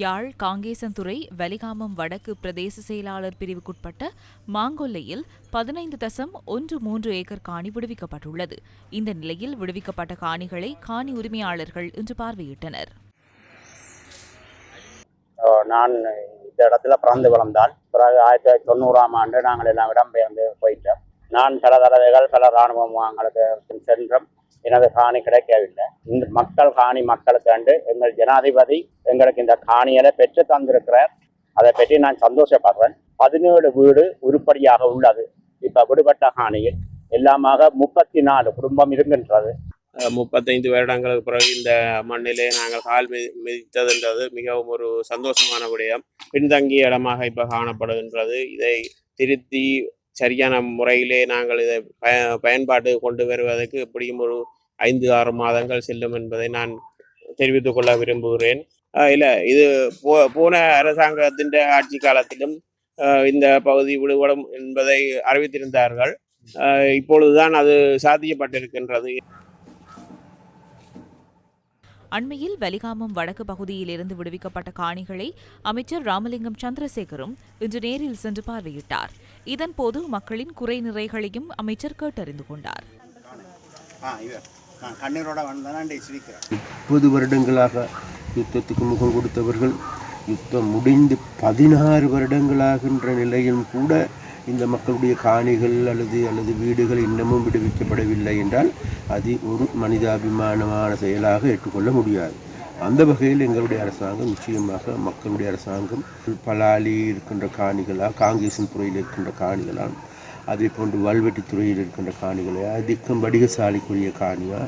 யாழ் காங்கேசன்துறை வலிகாமம் வடக்கு பிரதேச செயலாளர் பிரிவுக்குட்பட்ட மாங்கொல்லையில் பதினைந்து தசம் ஒன்று மூன்று ஏக்கர் காணி விடுவிக்கப்பட்டுள்ளது. இந்த நிலையில் விடுவிக்கப்பட்ட காணிகளை காணி உரிமையாளர்கள் இன்று பார்வையிட்டனர். நான் இந்த இடத்துல பிறந்து வளர்ந்தால் பிறகு ஆயிரத்தி தொள்ளாயிரத்தி தொண்ணூறாம் ஆண்டு நாங்கள் எல்லாம் இடம்பெயர்ந்து போயிட்டோம். நான் பல தடவைகள் பல இராணுவ முகாங்களுக்கு சென்றும் எனது காணி கிடைக்கவில்லை. இந்த மக்கள் காணி மக்களுக்கு கண்டு எங்கள் ஜனாதிபதி எங்களுக்கு இந்த காணியலை பெற்று தந்திருக்கிறார் அதை பற்றி நான் சந்தோஷப்படுறேன். பதினேழு வீடு உருப்படியாக உள்ளது. இப்போ விடுபட்ட காணியில் எல்லாமாக முப்பத்தி நாலு குடும்பம் இருக்கின்றது. முப்பத்தைந்து வருடங்களுக்கு பிறகு இந்த மண்ணிலே நாங்கள் கால் மிதி மிதித்ததுன்றது மிகவும் ஒரு சந்தோஷமான விடயம். பின்தங்கிய இடமாக இப்போ காணப்படுகின்றது. இதை திருத்தி சரியான முறையிலே நாங்கள் இதை பய பயன்பாட்டு கொண்டு வருவதற்கு எப்படியும் ஒரு ஐந்து ஆறு மாதங்கள் செல்லும் என்பதை நான் தெரிவித்துக் கொள்ள விரும்புகிறேன். இல்ல இது போ போன அரசாங்கத்தின் ஆட்சி காலத்திலும் இந்த பகுதி விடுபடும் என்பதை அறிவித்திருந்தார்கள். இப்பொழுதுதான் அது சாத்தியப்பட்டிருக்கின்றது. அண்மையில் வலிகாமம் வடக்கு பகுதியிலிருந்து விடுவிக்கப்பட்ட காணிகளை அமைச்சர் ராமலிங்கம் சந்திரசேகரும் இன்று நேரில் சென்று பார்வையிட்டார். இதன்போது மக்களின் குறை நிறைகளையும் அமைச்சர் கேட்டறிந்து கொண்டார். முப்பது வருடங்களாக யுத்தத்துக்கு முகம் கொடுத்தவர்கள் யுத்தம் முடிந்து பதினாறு வருடங்களாகின்ற நிலையும் கூட இந்த மக்களுடைய காணிகள் அல்லது அல்லது வீடுகள் இன்னமும் விடுவிக்கப்படவில்லை என்றால் அது ஒரு மனிதாபிமானமான செயலாக ஏற்றுக்கொள்ள முடியாது. அந்த வகையில் எங்களுடைய அரசாங்கம் நிச்சயமாக மக்களுடைய அரசாங்கம் பலாலி இருக்கின்ற காணிகளாக காங்கேசன் துறையில் இருக்கின்ற காணிகளாக அதே போன்று வல்வெட்டி துறையில் இருக்கின்ற காணிகளையா திக்கம் வடிகசாலைக்குரிய காணியா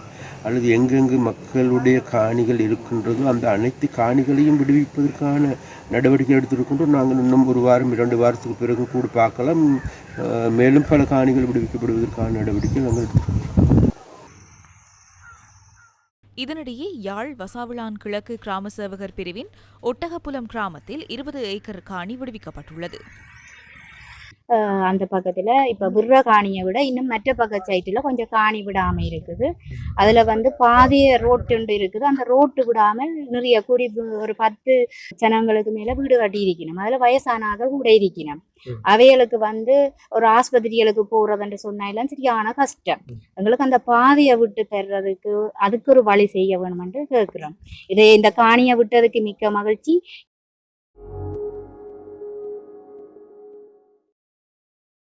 அல்லது எங்கெங்கு மக்களுடைய காணிகள் இருக்கின்றதோ அந்த அனைத்து காணிகளையும் விடுவிப்பதற்கான நடவடிக்கை எடுத்திருக்கின்றோம் நாங்கள் இன்னும் ஒரு வாரம் இரண்டு வாரத்துக்கு பிறகு கூட பார்க்கலாம். மேலும் பல காணிகள் விடுவிக்கப்படுவதற்கான நடவடிக்கை நாங்கள் எடுத்திருக்கிறோம் இதனிடையே யாழ் வசாவிளான் கிழக்கு கிராம சேவகர் பிரிவின் ஒட்டகப்புலம் கிராமத்தில் இருபது ஏக்கர் காணி விடுவிக்கப்பட்டுள்ளது. அந்த பக்கத்துல இப்ப விடுற காணியை விட இன்னும் மற்ற பக்க சைட்டுல கொஞ்சம் காணி விடாம இருக்குது. அதுல வந்து பாதிய ரோட்டு இருக்குது. அந்த ரோட்டு விடாமல் நிறைய குடி ஒரு பத்து ஜனங்களுக்கு மேல வீடு கட்டி இருக்கணும் அதுல வயசானாக கூட இருக்கணும். அவைகளுக்கு வந்து ஒரு ஆஸ்பத்திரிகளுக்கு போறதுன்னு சொன்னாலும் சரியான கஷ்டம். எங்களுக்கு அந்த பாதையை விட்டு தர்றதுக்கு அதுக்கு ஒரு வழி செய்ய வேணுமென்று கேட்கிறோம் இதே இந்த காணியை விட்டதுக்கு மிக்க மகிழ்ச்சி.